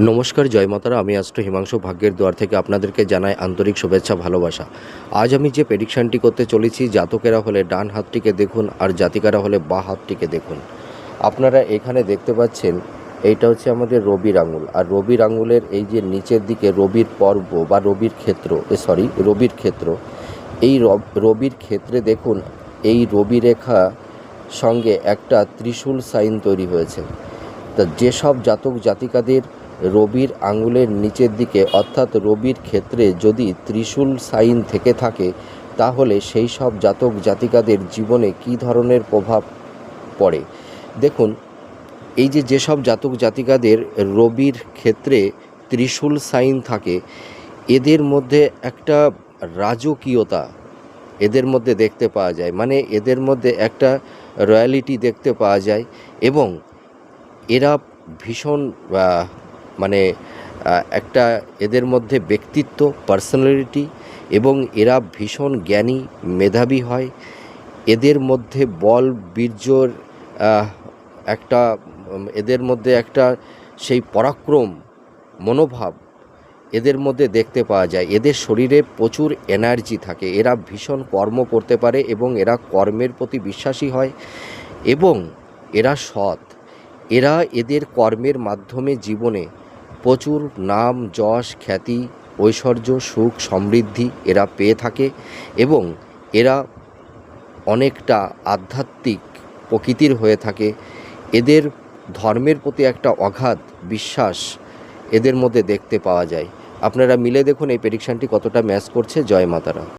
নমস্কার, জয় মাতারা। আমি আষ্ট হিমাংশু ভাগ্যের দুয়ার থেকে আপনাদেরকে জানাই আন্তরিক শুভেচ্ছা, ভালোবাসা। আজ আমি যে প্রেডিকশানটি করতে চলেছি, জাতকেরা হলে ডান হাতটিকে দেখুন আর জাতিকারা হলে বা হাতটিকে দেখুন। আপনারা এখানে দেখতে পাচ্ছেন, এইটা হচ্ছে আমাদের রবির আঙুল। আর রবির আঙুলের এই যে নিচের দিকে রবির পর্ব বা রবির ক্ষেত্র সরি রবির ক্ষেত্র, এই রব- রবির ক্ষেত্রে দেখুন, এই রবি রেখা সঙ্গে একটা ত্রিশূল সাইন তৈরি হয়েছে। তা যেসব জাতক জাতিকাদের রবির আঙুলের নিচের দিকে, অর্থাৎ রবির ক্ষেত্রে যদি ত্রিশূল সাইন থেকে থাকে, তাহলে সেই সব জাতক জাতিকাদের জীবনে কী ধরনের প্রভাব পড়ে? দেখুন, এই যে যেসব জাতক জাতিকাদের রবির ক্ষেত্রে ত্রিশূল সাইন থাকে, এদের মধ্যে একটা রাজকীয়তা এদের মধ্যে দেখতে পাওয়া যায়। মানে এদের মধ্যে একটা রয়্যালিটি দেখতে পাওয়া যায় এবং এরা ভীষণ মানে একটা এদের মধ্যে ব্যক্তিত্ব পার্সোনালিটি এবং এরা ভীষণ জ্ঞানী, মেধাবী হয়। এদের মধ্যে বল, বীর্যর একটা, এদের মধ্যে একটা সেই পরাক্রম, মনোভাব এদের মধ্যে দেখতে পাওয়া যায়। এদের শরীরে প্রচুর এনার্জি থাকে। এরা ভীষণ কর্ম করতে পারে এবং এরা কর্মের প্রতি বিশ্বাসী হয় এবং এরা সৎ। এরা এদের কর্মের মাধ্যমে জীবনে প্রচুর নাম, যশ, খ্যাতি, ঐশ্বর্য, সুখ, সমৃদ্ধি এরা পেয়ে থাকে এবং এরা অনেকটা আধ্যাত্মিক প্রকৃতির হয়ে থাকে। এদের ধর্মের প্রতি একটা অগাধ বিশ্বাস এদের মধ্যে দেখতে পাওয়া যায়। আপনারা মিলে দেখুন এই প্রেডিকশানটি কতটা ম্যাচ করছে। জয় মাতারা।